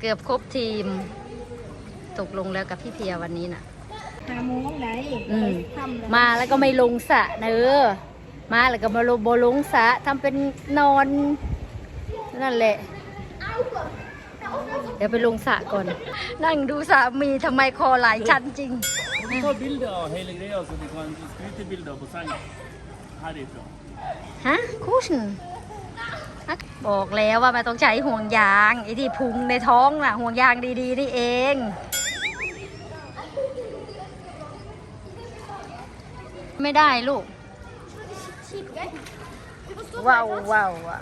เกือบครบทีม ตกลงแล้วกับพี่เพียวันนี้น่ะหาโมงไหนอืมทำเลยมาแล้วก็ไม่ลงสระเนอมาแล้วก็มาลงโบลงสระทำเป็นนอนนั่นแหละ เดี๋ยวไปลงสระก่อน นั่งดูสามีทำไมคอหลายชั้นจริง Vi tar bilder av hela grejen så vi kan skryta bilder på sängen. Härifrån. ฮะคุชนบอกแล้วว่าไม่ต้องใช้ห่วงยางไอ้ที่พุงในท้องน่ะ ห่วงยางดีๆนี่เองไม่ได้ลูกว้าวว้าวอะ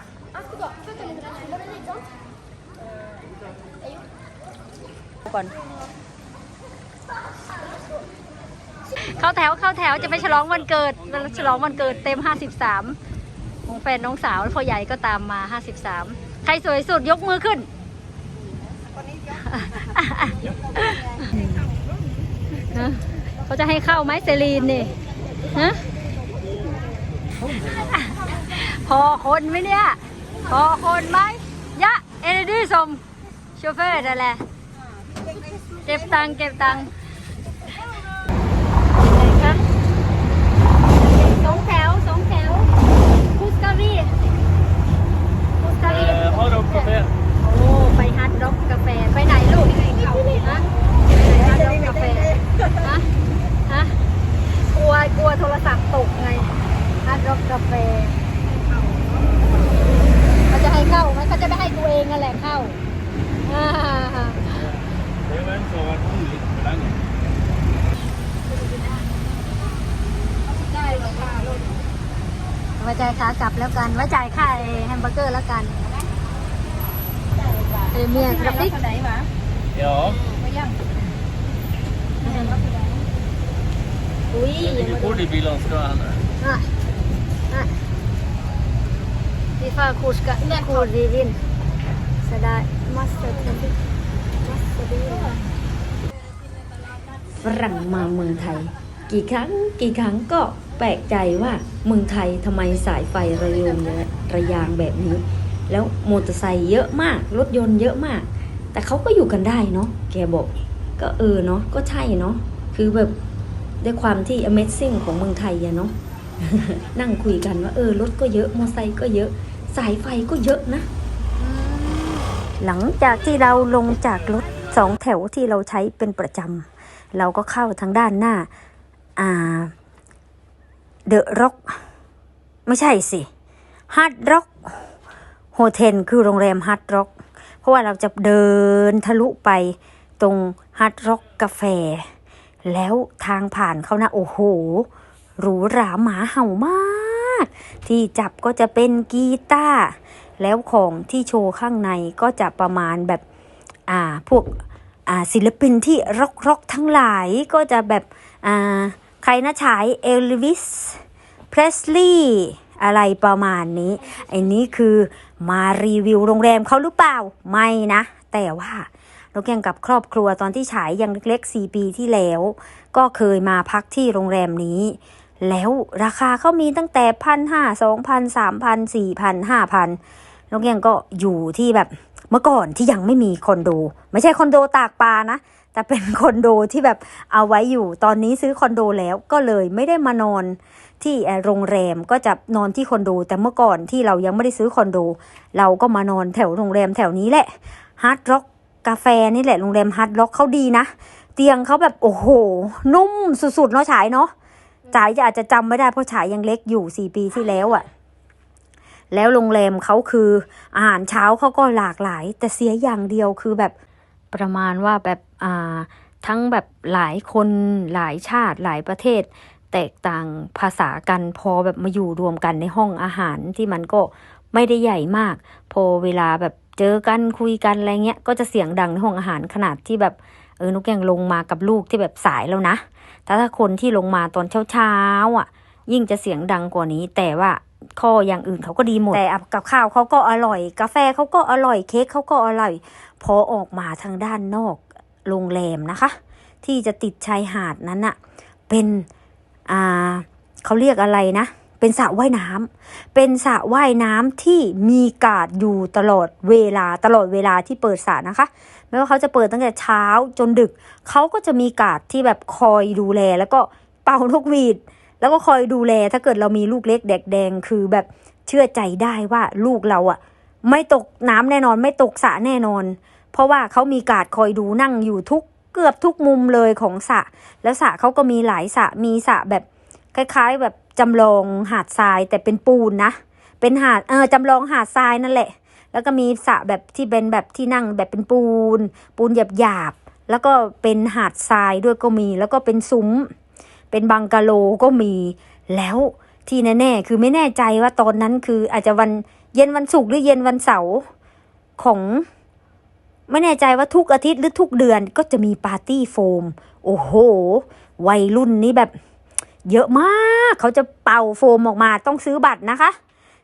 ก่อน เข้าแถวเข้าแถวจะไปฉลองวันเกิดฉลองวันเกิดเต็ม 53ของแฟนน้องสาวพ่อใหญ่ก็ตามมา 53 ใครสวยสุดยกมือขึ้นเขาจะให้เข้าไหมเซรีนนี่ฮะพอคนไหมเนี่ย พอคนไหมยะ เอเนดี้สมโชเฟอร์นั่นแหละเก็บตังเก็บตังค์ไหนคะสองแถวสองแถว คุสการีคุสการี Eh, Hard Rock Café. โอ้ไปฮัทร็อกกาแฟ ไปไหนลูกฮะไปฮัทร็อกกาแฟฮะฮะกลัวกลัวโทรศัพท์ตกไงฮัทร็อกกาแฟเขาจะให้เข้าไหมเขาจะไม่ให้ตัวเองนั่นแหละเข้าอ่า Det är väl så att hon lite för länge. ไว้ใจายขากลับแล้วกัน ไว้จ่ายค่าไอ้แฮมเบอร์เกอร์แล้วกัน เอเมียกระปิกไหนวะ Ja. ไม่ยังอุ้ย Det ligger bord i bilen ska han. อะอะดีฟ้าคูสกะคูรีวินสดามัสเตอร์ดิมัสเตอร์ดิฝรั่งมาเมืองไทย กี่ครั้งกี่ครั้งก็แปลกใจว่าเมืองไทยทำไมสายไฟระยงระยางแบบนี้ แล้วมอเตอร์ไซค์เยอะมาก รถยนต์เยอะมาก แต่เขาก็อยู่กันได้เนาะแกบอก ก็เออเนาะก็ใช่เนาะคือแบบด้วยความที่ Amazing ของเมืองไทยอะเนาะนั่งคุยกันว่าเออรถก็เยอะมอเตอร์ไซค์ก็เยอะ สายไฟก็เยอะนะ หลังจากที่เราลงจากรถสองแถวที่เราใช้เป็นประจำเราก็เข้าทางด้านหน้าอ่าเดอะร็อกไม่ใช่สิฮาร์ดร็อก โฮเทลคือโรงแรมฮาร์ดร็อกเพราะว่าเราจะเดินทะลุไปตรงฮาร์ดร็อกกาแฟ แล้วทางผ่านเขานะโอ้โห หรูหราหมาเห่ามาก ที่จับก็จะเป็นกีตาร์แล้วของที่โชว์ข้างในก็จะประมาณแบบอ่าพวกอ่าศิลปินที่ร็อกร็อกทั้งหลายก็จะแบบอ่าใครนะฉายเอลวิสเพรสลีย์อะไรประมาณนี้ไอ้นี้คือ มารีวิวโรงแรมเขาหรือเปล่า ไม่นะ แต่ว่าเราแกงกับครอบครัวตอนที่ฉายยังเล็กๆ 4 ปีที่แล้ว ก็เคยมาพักที่โรงแรมนี้ แล้วราคาเขามีตั้งแต่พันห้าสองพันสามพันสี่พันห้าพันนกยังก็อยู่ที่แบบเมื่อก่อนที่ยังไม่มีคอนโด ไม่ใช่คอนโดตากปลานะ แต่เป็นคอนโดที่แบบเอาไว้อยู่ ตอนนี้ซื้อคอนโดแล้วก็เลยไม่ได้มานอน ที่โรงแรมก็จะนอนที่คอนโด แต่เมื่อก่อนที่เรายังไม่ได้ซื้อคอนโด เราก็มานอนแถวโรงแรมแถวนี้แหละฮาร์ดร็อกกาแฟนี่แหละโรงแรมฮาร์ดร็อกเขาดีนะ เตียงเขาแบบโอ้โห นุ่มสุดๆเนาะฉายเนาะจ๋ายอาจจะจำไม่ได้เพราะฉายยังเล็กอยู่สี่ปีที่แล้วอะ่ะ แล้วโรงแรมเขาคือ อาหารเช้าเขาก็หลากหลาย แต่เสียอย่างเดียวคือแบบประมาณว่าแบบอ่าทั้งแบบหลายคนหลายชาติหลายประเทศ แตกต่างภาษากันพอแบบมาอยู่รวมกันในห้องอาหารที่มันก็ไม่ได้ใหญ่มาก พอเวลาแบบเจอกันคุยกันอะไรเงี้ยก็จะเสียงดังในห้องอาหารขนาดที่แบบเออนกแกงลงมากับลูกที่แบบสายแล้วนะแต่ถ้าคนที่ลงมาตอนเช้าๆอะ ยิ่งจะเสียงดังกว่านี้ แต่ว่าข้ออย่างอื่นเขาก็ดีหมดแต่กับข้าวเขาก็อร่อย กาแฟเขาก็อร่อยเค้กเขาก็อร่อย พอออกมาทางด้านนอกโรงแรมนะคะ ที่จะติดชายหาดนั้นอะเป็น อ่าเขาเรียกอะไรนะ เป็นสระว่ายน้ำเป็นสระว่ายน้ำที่มีกาดอยู่ตลอดเวลาตลอดเวลาที่เปิดสระนะคะ ไม่ว่าเขาจะเปิดตั้งแต่เช้าจนดึก เขาก็จะมีกาดที่แบบคอยดูแล แล้วก็เป่านกหวีด แล้วก็คอยดูแล ถ้าเกิดเรามีลูกเล็กแดกแดงคือแบบเชื่อใจได้ว่าลูกเราอะไม่ตกน้ำแน่นอน ไม่ตกสระแน่นอน เพราะว่าเขามีกาดคอยดูนั่งอยู่ทุก เกือบทุกมุมเลยของสระแล้วสระเขาก็มีหลายสระมีสระแบบคล้ายๆ แบบจำลองหาดทรายแต่เป็นปูนนะ เป็นหาดเออจำลองหาดทรายนั่นแหละ แล้วก็มีสระแบบที่เป็นแบบที่นั่งแบบเป็นปูน ปูนหยาบๆแล้วก็เป็นหาดทรายด้วยก็มี แล้วก็เป็นซุ้ม เป็นบังกะโลก็มีแล้วที่แน่ๆคือไม่แน่ใจว่าตอนนั้นคืออาจจะวันเย็นวันศุกร์หรือเย็นวันเสาร์ของ ไม่แน่ใจว่าทุกอาทิตย์หรือทุกเดือนก็จะมีปาร์ตี้โฟม โอ้โห วัยรุ่นนี้แบบ เยอะมาก เขาจะเป่าโฟมออกมาต้องซื้อบัตรนะคะ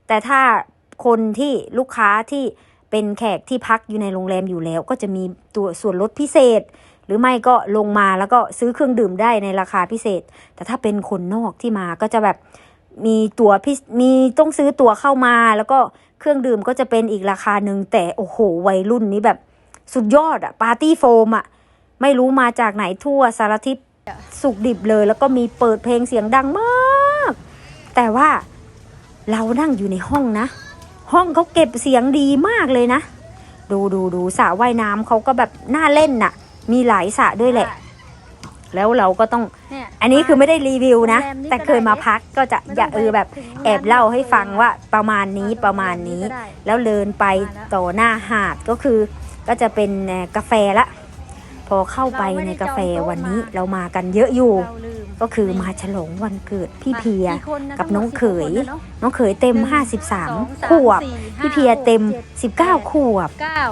แต่ถ้าคนที่ลูกค้าที่เป็นแขกที่พักอยู่ในโรงแรมอยู่แล้ว ก็จะมีตัวส่วนลดพิเศษ หรือไม่ก็ลงมาแล้วก็ซื้อเครื่องดื่มได้ในราคาพิเศษ แต่ถ้าเป็นคนนอกที่มาก็จะแบบมีตั๋วพิมีต้องซื้อตั๋วเข้ามา แล้วก็เครื่องดื่มก็จะเป็นอีกราคาหนึ่งแต่โอ้โหวัยรุ่นนี้แบบ สุดยอดอะปาร์ตี้โฟมอะไม่รู้มาจากไหนทั่วสารทิศสุกดิบเลย แล้วก็มีเปิดเพลงเสียงดังมาก แต่ว่าเรานั่งอยู่ในห้องนะ ห้องเขาเก็บเสียงดีมากเลยนะ ดูดูดูสระว่ายน้ำเขาก็แบบน่าเล่นน่ะ มีหลายสระด้วยแหละ แล้วเราก็ต้องเนี่ยอันนี้คือไม่ได้รีวิวนะโรงแรมนี้ก็แต่เคยมาพักก็จะไม่อต้ยาองเออแบบไปถึงโรงแรมแอบเล่าให้ฟังที่ว่าประมาณนี้ประมาณนี้ก็ได้แล้วเดินไปมาแล้วต่อหน้าหาดก็คือ ก็จะเป็นเอ่อกาแฟละ พอเข้าไปในกาแฟวันนี้เรามากันเยอะอยู่เราลืมก็คือมาฉลองวันเกิดพี่เพียกี่คนนะกับน้องเขยทั้งหมดสิบกว่าคนนะเนอะน้องเขยเต็มหนึ่งสองสาม53 ขวบสี่ห้าพี่เพียเต็มหกเจ็ดแปด19 ขวบเก้า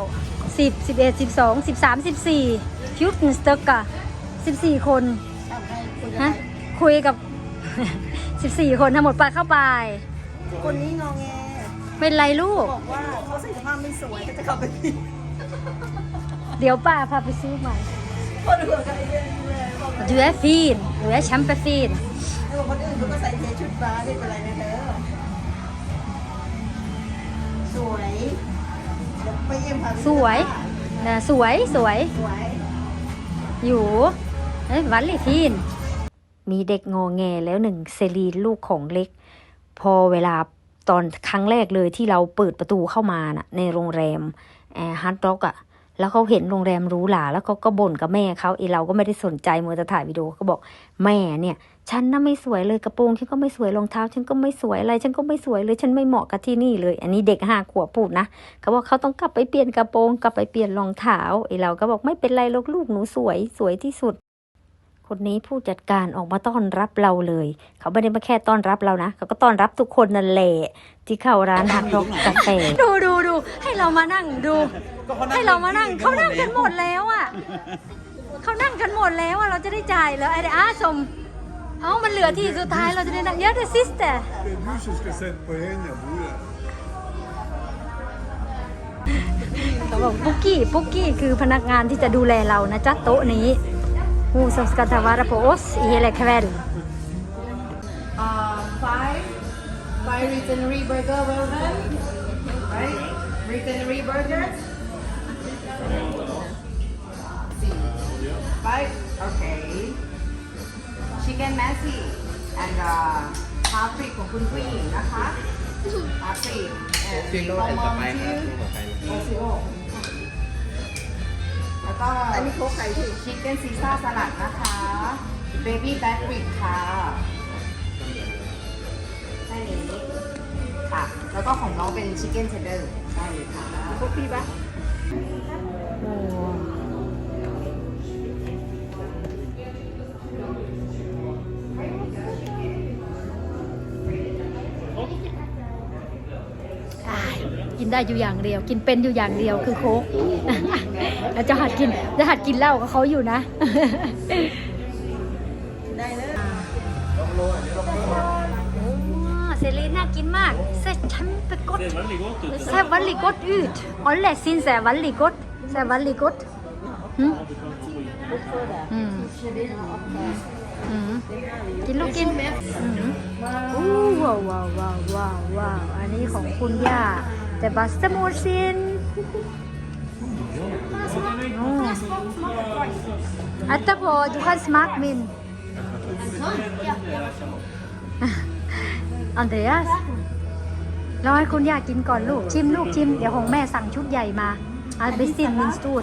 สิบสิบเอ็ดสิบสองสิบสามสิบสี่ฟิวต์นสเตอร์กะสิบสี่คนฮะคุยกับสิบสี่คนทั้งหมดไปเข้าไป คนนี้งอแงเป็นไรลูก บอกว่าเขาใส่เสื้อผ้าไม่สวยก็จะเข้าไปผิด เดี๋ยวป้าพาไปซื้อใหม่ คนอื่นก็ไอ้เรื่องนี้เลยบอกดูแอฟีนดูแอแชมเปญฟีนให้บอกคนอื่นเขาก็ใส่เทชุดบาร์ไม่เป็นไรนะเธอสวยเดี๋ยวไปเยี่ยมพาไปสวยนะสวยสวยสวย อยู่เอ้ยวันลีฟีน มีเด็กงอแงแล้วหนึ่งเซรีนลูกของเล็ก พอเวลาตอนครั้งแรกเลยที่เราเปิดประตูเข้ามาน่ะในโรงแรม แอร์ฮัตด็อกอะแล้วเขาเห็นโรงแรมหรูหราแล้วเขาก็บ่นกับแม่เขาไอเราก็ไม่ได้สนใจมัวแต่ถ่ายวิดีโอเขาบอกแม่เนี่ยฉันน่ะไม่สวยเลยกระโปรงฉันก็ไม่สวยรองเท้า ฉันก็ไม่สวยอะไร ฉันก็ไม่สวยเลยฉันไม่เหมาะกับที่นี่เลย อันนี้เด็กห้าขวบพูดนะเขาบอกเขาต้องกลับไปเปลี่ยนกระโปรงกลับไปเปลี่ยนรองเท้าไอเราก็บอกไม่เป็นไรหรอกลูกหนูสวยสวยที่สุด คนนี้ผู้จัดการออกมาต้อนรับเราเลย เขาไม่ได้มาแค่ต้อนรับเรานะเขาก็ต้อนรับทุกคนนั่นแหละที่เข้าร้านฮักร็อกกาแฟดูดู ให้เรามานั่งดูให้เรามานั่งเขานั่งกันหมดแล้วอะเขานั่งกันหมดแล้วอะเราจะได้จ่ายแล้วไอ้เดอาสมเอ้ามันเหลือที่สุดท้ายเราจะได้นั่งเยอะเดซิสแต่ Tem bichos que se pequeña, pura. เขาบอกปุกกี้ปุกกี้คือพนักงานที่จะดูแลเรานะจ๊ะโต๊ะนี้ฮูสมสกัตวาราโพสอีเฮเลคเวล Uh, five, five refinery burger well done, right? Refinery burger. See, five, okay. Chicken Messi and uh, half free ของคุณผู้หญิงนะคะ half free and ฟิโลอันต่อไปครับต่อไปโอซิโอแล้วก็อันนี้โค้กไข่ที่ชิคเก้นซีซ่าสลัดนะคะ เบบี้แบ็กวิกค่ะแค่นี้ ค่ะ แล้วก็ของน้องเป็นชิคเก้นเชดเดอร์ใช่ค่ะพวกพี่ปะกินได้อยู่อย่างเดียว กินเป็นอยู่อย่างเดียวคือโค้กแล้วจะหัดกินจะหัดกินเหล้ากับเขาอยู่นะ กินมากเซฉันไปกด Det er veldig godt ut. แซ่บวันลีกดอืดออนแหละซินแซ่บวันลีกดแซ่บวันลีกดหืมอืมอืมกินลูกกินอืมอู้ว้าวว้าวาวว้าวอันนี้ของคุณย่า แต่บัสมูซินอัตตาโพดูคันสมัคมิน อันเดรียสเราให้คุณย่ากินก่อนลูกชิมลูกชิม เดี๋ยวของแม่สั่งชุดใหญ่มาอาเบซินมินสตูด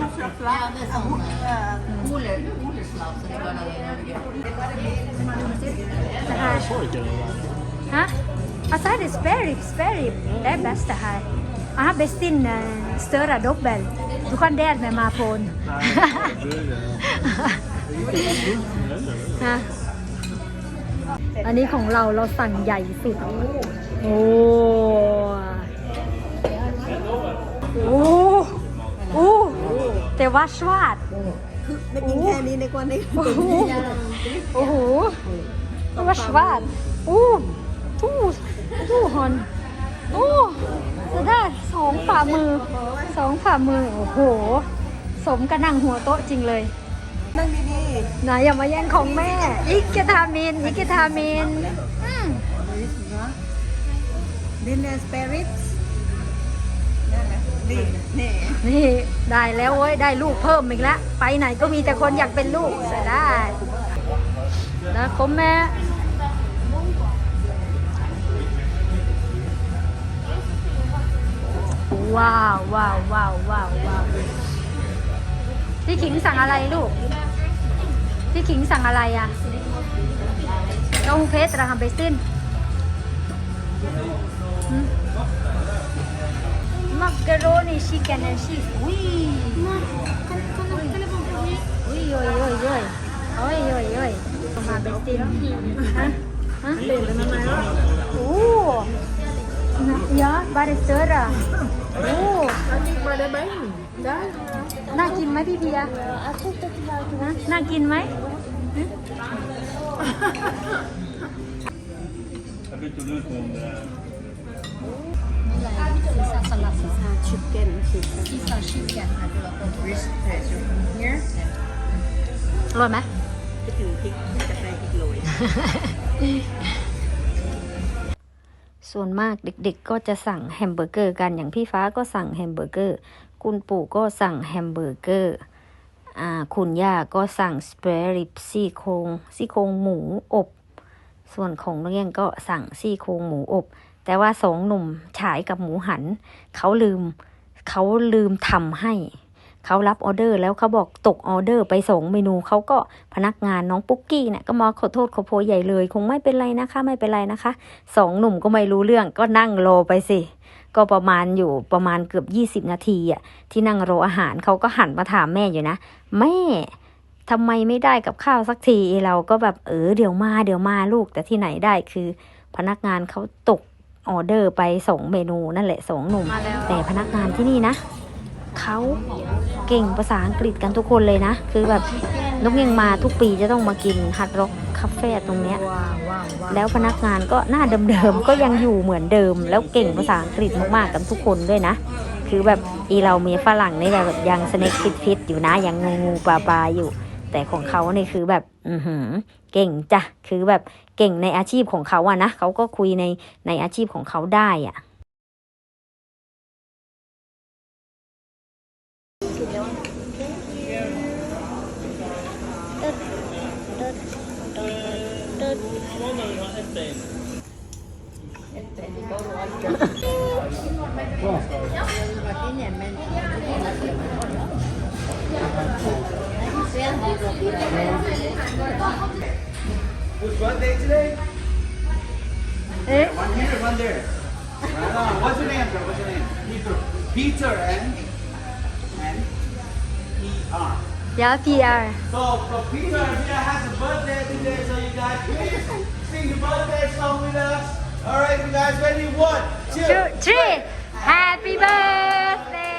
Ha? Aside is very, very, det bästa här. Jag har bäst in uh, större dubbel. Du kan dela med mig på en. Ha? อันนี้ของเราเราสั่งใหญ่สุด โอ้โอ้โอ้แต่ว่าชวาดไม่กินแค่นี้ในกว่านี้โอ้โหโอ้โหว่าชวาดโอ้ทู่ทู่ฮอนโอ้จะได้สองฝ่ามือสองฝ่ามือ โอ้โห สมกระนั่งหัวโต๊ะจริงเลย นั่งดีไหนอย่ามาแย่งของแม่ อิกเกทามิน อิกเกทามินอืมๆดินเนอร์สเปริตนั่นแหละดีนี่นี่ได้แล้วเว้ย ได้ลูกเพิ่มอีกแล้ว ไปไหนก็มีแต่คนอยากเป็นลูกจะได้นะคมแม่ว้าวว้าวว้าวว้าวว้าวพี่ขิงสั่งอะไรลูก พี่ขิงสั่งอะไรอะเต้าหู้เพชรราคาเบซินมักกะโรนีชิคเก้นแอนชีสอุ้ยอุ้ยโอ้ยโอ้ยโอ้ยโอ้ยโอ้ยโอ้ยมาเบซินฮะฮะเป็นเป็นอะไรวะโอ้ Ya, bare større. Oh. น่ากินไหมพี่เบียร์นะน่ากินไหม Jag vill inte ut någon där. ชิคเก้นชิคอร่อยไหมจะถึงพริกจะใส่พริกโรยส่วนมากเด็กๆก็จะสั่งแฮมเบอร์เกอร์กันอย่างพี่ฟ้าก็สั่งแฮมเบอร์เกอร์ คุณปู่ก็สั่งแฮมเบอร์เกอร์อ่าคุณย่าก็สั่งสเปรริบซี่โครงซี่โครงหมูอบ ส่วนของนักเรียนก็สั่งซี่โครงหมูอบ แต่ว่าสองหนุ่มฉายกับหมูหัน เขาลืมเขาลืมทำให้ เขารับออเดอร์แล้วเขาบอกตกออเดอร์ไปสองเมนูเขาก็พนักงานน้องปุ๊กกี้เนี่ยก็มาขอโทษขอโพยใหญ่เลย คงไม่เป็นไรนะคะ ไม่เป็นไรนะคะสองหนุ่มก็ไม่รู้เรื่องก็นั่งรอไปสิ ก็ประมาณอยู่ประมาณเกือบยี่สิบนาทีอะที่นั่งรออาหารเขาก็หันมาถามแม่อยู่นะ แม่ทำไมไม่ได้กับข้าวสักทีเราก็แบบเออเดี๋ยวมาเดี๋ยวมาลูกแต่ที่ไหนได้คือ พนักงานเขาตกออเดอร์ไปสองเมนูนั่นแหละสองหนุ่มมาแล้วแต่พนักงานที่นี่นะเขาเก่งภาษาอังกฤษกันทุกคนเลยนะ คือแบบ นกยังมาทุกปีจะต้องมากินฮัตร็อกคาเฟ่ตรงเนี้ยว้าวว้าวว้าวแล้วพนักงานก็หน้าเดิมๆก็ยังอยู่เหมือนเดิม แล้วเก่งภาษาอังกฤษมากๆกันทุกคนด้วยนะ คือแบบอีเรามีฝรั่งนี่แบบยังสเน็กฟิตๆอยู่นะยังงูงูปลาปลาอยู่ แต่ของเขาเนี่ยคือแบบอือหือเก่งจ้ะคือแบบเก่งในอาชีพของเขาอะนะเขาก็คุยในในอาชีพของเขาได้อะ Who's day today? Eh? One here, one there. Right on. What's your name, sir? What's your name? Peter. Peter and? And? E-R. Yeah, PR. Okay. So, so Peter, Peter has a birthday today, so you guys please sing the birthday song with us. All right, you guys ready? One, two, two three. three. Happy birthday.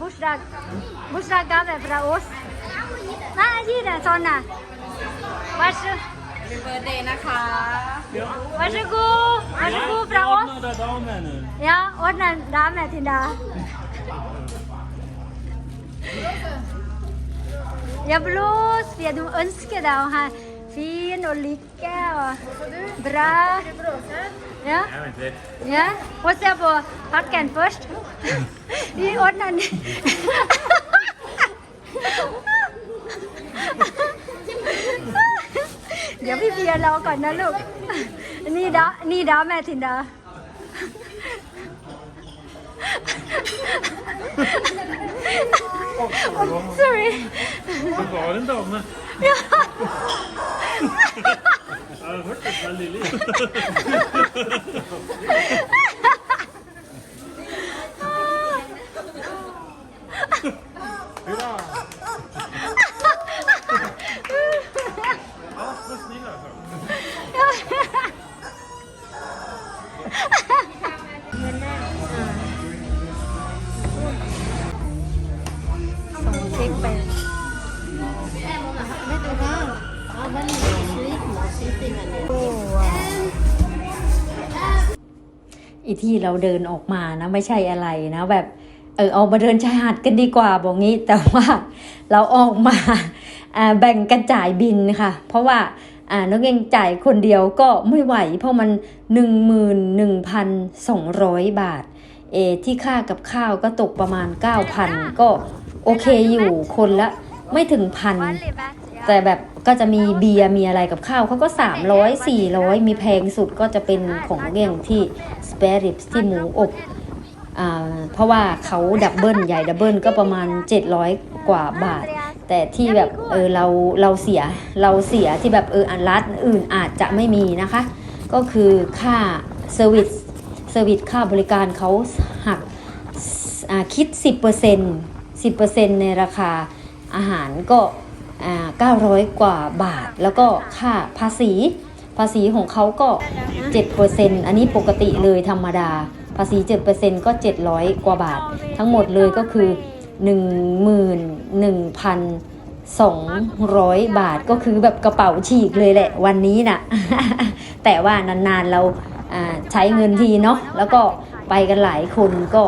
Hier, Bushra, Bushra gaven fra oss. Nei, gi det sånn, da. Vær så, เป็นเบอร์เดย์นะคะ vær så god. Vær så god fra oss. Ordna damen nu. Ja, ordna en dame til deg. Ja, blås. Ja, du ønsker deg å ha fin og lykke og bra. Ja. Ja, og se på pakken først. Vi ordner den. ดี๋ยวพี่เบียร์รอก่อนนะลูก นี่ดานี่ดาแม่ทินดา I'm sorry. Det var en dame. Ja. Jag har hört det väldigt lite. อีที่เราเดินออกมานะไม่ใช่อะไรนะแบบเออเอามาเดินชายหาดกันดีกว่าบอกงี้ แต่ว่าเราออกมาแบ่งกันจ่ายบินค่ะ เพราะว่าน้องเองจ่ายคนเดียวก็ไม่ไหว เพราะมัน 11,200 บาท เออที่ค่ากับข้าวก็ตกประมาณ 9,000 ก็โอเคอยู่คนละไม่ถึงพันแต่แบบ ก็จะมีเบียร์มีอะไรกับข้าวเขาก็ 300 400 มีแพงสุดก็จะเป็นของเก่งที่ spare ribs ที่หมูอบอ่าเพราะว่าเขาดับเบิลใหญ่ดับเบิลก็ประมาณ 700 กว่าบาท แต่ที่แบบเออเราเราเสียเราเสียที่แบบเอออันร้านอื่นอาจจะไม่มีนะคะ ก็คือค่าเซอร์วิสเซอร์วิสค่าบริการเขาหักอ่าคิด 10% 10%ในราคาอาหารก็ 900 กว่าบาท แล้วก็ค่าภาษี ภาษีของเขาก็ 7%อันนี้ปกติเลยธรรมดา ภาษี 7%ก็ 700 กว่าบาท ทั้งหมดเลยก็คือ 11,200 บาทก็คือแบบกระเป๋าฉีกเลยแหละวันนี้น่ะ แต่ว่านานๆเราใช้เงินทีเนาะแล้วก็ไปกันหลายคนก็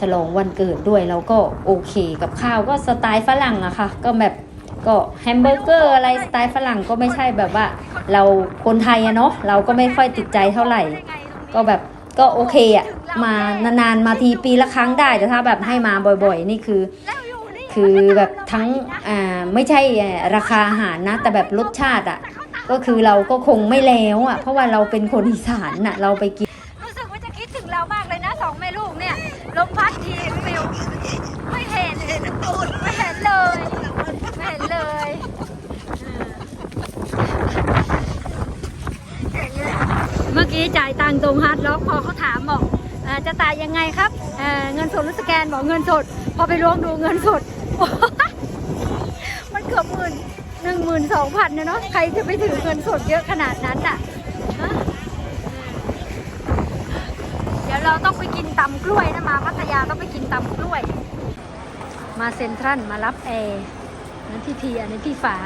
ฉลองวันเกิดด้วยเราก็โอเคกับข้าวก็สไตล์ฝรั่งอะค่ะ ก็แบบ ก็แฮมเบอร์เกอร์อะไรสไตล์ฝรั่งก็ไม่ใช่แบบว่า เราคนไทยอะเนาะเราก็ไม่ค่อยติดใจเท่าไหร่ ก็แบบก็โอเคอะมานานๆมาทีปีละครั้งได้แต่ถ้าแบบให้มาบ่อยๆ นี่คือ คือแบบทั้งอ่าไม่ใช่ราคาอาหารนะ แต่แบบรสชาติอะก็คือเราก็คงไม่แล้วอะเพราะว่าเราเป็นคนอีสานน่ะเราไปกินรู้สึกว่าจะคิดถึงเรามากเลยนะสองแม่ลูกเนี่ยลมพัดทีฟิวไม่เห็นไม่เห็นเลยไม่เห็ นเลยเมื่อกี้จ่ายตังค์ตรงฮาร์ดล็อกพอเขาถามบอกอ่อจะจ่ายยังไงครับเเงินสดหรือสแกนบอกเงินสด พอไปล้วงดูเงินสด มันเกือบหมื่นหนึ่งหมื่นสองพันเนาะใครจะไปถือเงินสดเยอะขนาดนั้นอะฮะเดี๋ยวเราต้องไปกินตำกล้วยนะมาพัทยาต้องไปกินตำกล้วย มาเซ็นทรัลมารับแอร์ นั่นพี่ทีอันนี้พี่ฟ้า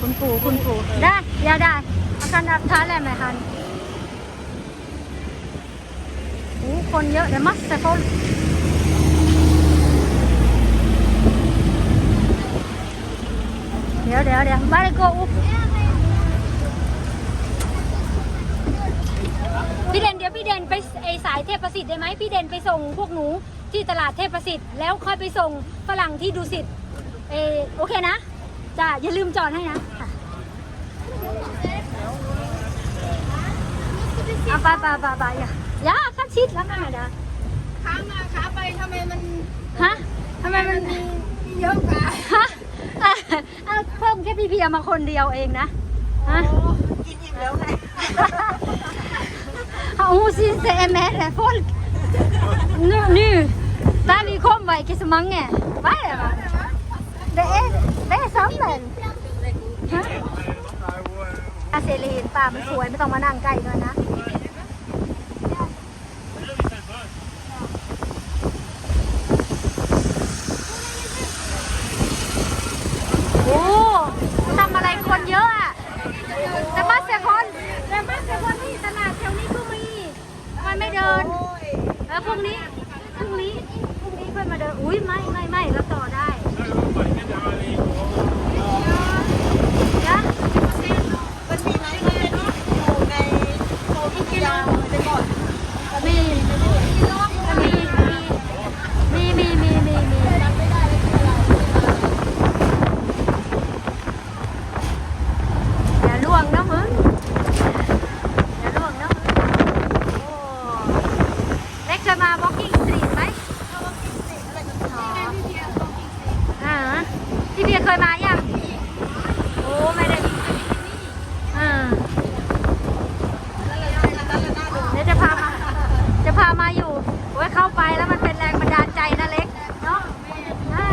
คุณปู่คุณปู่ได้ยาได้อาการอับท้าแหละไหมคันโอ้คนเยอะเดี๋ยวมัสแต่คนเดี๋ยวเดี๋ยวเดี๋ยวมาเลยโกอุ๊บ พี่เด่นเดี๋ยวพี่เด่นไปไอสายเทพประสิทธิ์ได้ไหมพี่เด่นไปส่งพวกหนูที่ตลาดเทพประสิทธิ์แล้วค่อยไปส่งฝรั่งที่ดูสิทธิ์เออโอเคนะจ้าอย่าลืมจอดให้นะค่ะเอาไปไปไปไปอย่าอย่าคัดชิดแล้วกันนะขามาขาไปทำไมมันฮะทำไมมันเยอะกว่าฮะอะอะเพิ่มแค่พี่เพียมาคนเดียวเองนะฮะ กินเย แล้วไง Hon syns det är mer folk. Nu, nu. Där vi kom var inte så många. Vad är det va? Det är, det är sommar. Hä? อาเซรีนป่ามันสวยไม่ต้องมานั่งใกล้ด้วยนะ โอ้ทำอะไรคนเยอะอะแต่บ้านเสียคนแต่บ้านเสียคนที่ตลาดแถวนี้ก็มีมันไม่เดินแล้วพรุ่งนี้พรุ่งนี้พรุ่งนี้ค่อยมาเดิน อุ้ยไม่ไม่ไม่เราต่อได้นะ มันมีไหมมันเป็นอยู่ในโซเชียลไปหมด มีมีมีมีมีมีอย่าล่วงนะมึงอย่าล่วงนะมึงโอ้เล็กเคยมา walking street ไหมอ่าพี่เบียร์เคยมายังโอ้ไม่ได้อ่า เดี๋ยวจะพามา จะพามาอยู่ไว้เข้าไปแล้วมันเป็นแรงบันดาลใจนะเล็ก เนาะอ่า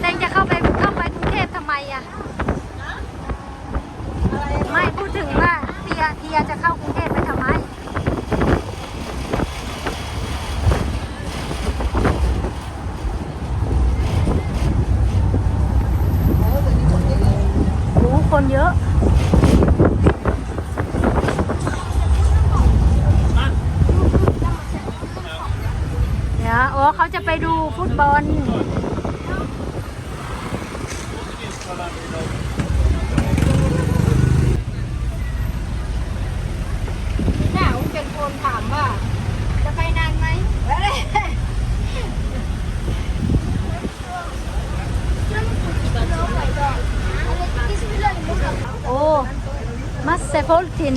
เต็งจะเข้าไปเข้าไปกรุงเทพทำไมอะ ไม่พูดถึงว่าเทียเทียจะเข้ากรุงเทพไปทำไม โอ้คน เยอะเดี๋ยวโอ้เขาจะไปดูฟุตบอล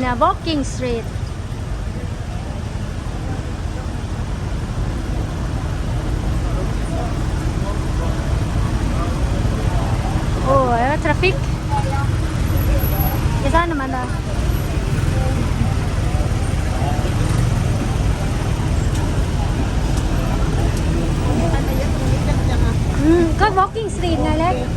na Walking Street. Oh, eh, traffic. Isa naman na. Hmm, ka walking street na lang.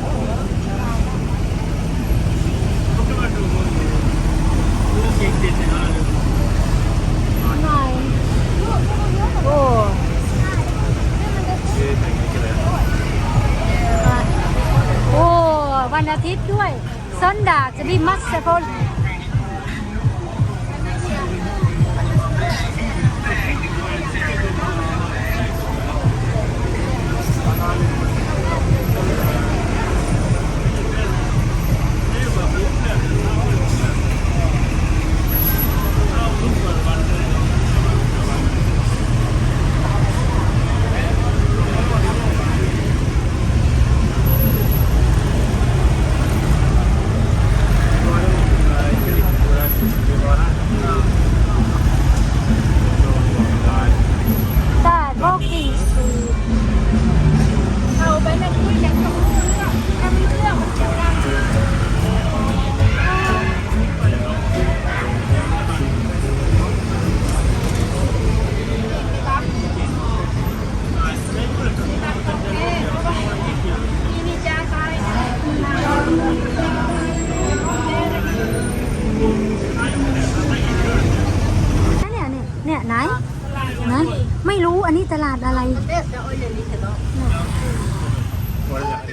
อันนี้ตลาดอะไร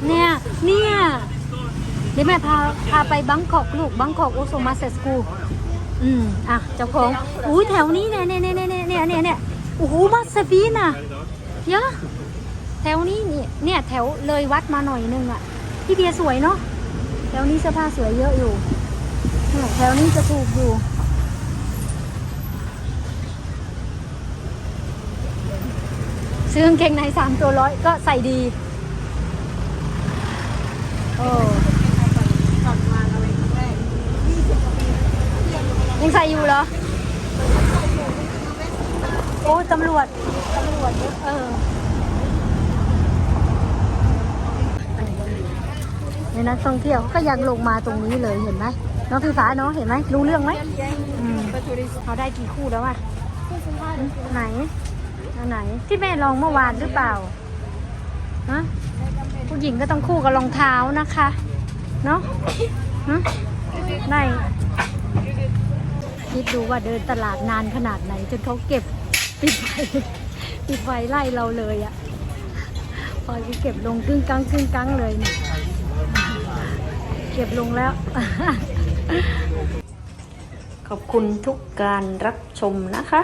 เนี่ย เนี่ย เดี๋ยวแม่พาพาไปบังกอกลูกบังกอกโอโซมาเซสกูอืม อะ เจ้าของ อุ้ยแถวนี้เนี่ยเนี่ยเนี่ยเนี่ยเนี่ยเนี่ยเนี่ยโอ้โหมาสฟีน่ะเยอะแถวนี้เนี่ยเนี่ยแถวเลยวัดมาหน่อยนึงอะ พี่เบียร์สวยเนาะแถวนี้เสื้อผ้าสวยเยอะอยู่แถวนี้จะถูกอยู่ ซื้อกางเกงในสามตัวร้อยก็ใส่ดี โอ้ยังใส่อยู่เหรอ โอ้ตำรวจ ตำรวจเยอะเออเนักท่องเที่ยวก็ยังลงมาตรงนี้เลยเห็นไหมน้องพี่ฟ้าเนาะเห็นไหมรู้เรื่องไหม อืม เขาได้กี่คู่แล้วอะไหน อันไหนที่แม่ลองเมื่อวานหรือเปล่าฮะผู้หญิงก็ต้องคู่กับรองเท้านะคะ เนาะฮะได้คิดดูว่าเดินตลาดนานขนาดไหนจนเขาเก็บปิดไฟปิดไฟไล่เราเลยอะพอจะเก็บลงกึ้งกังกึ้งกังเลยเนี่ยเก็บลงแล้ว ขอบคุณทุกการรับชมนะคะ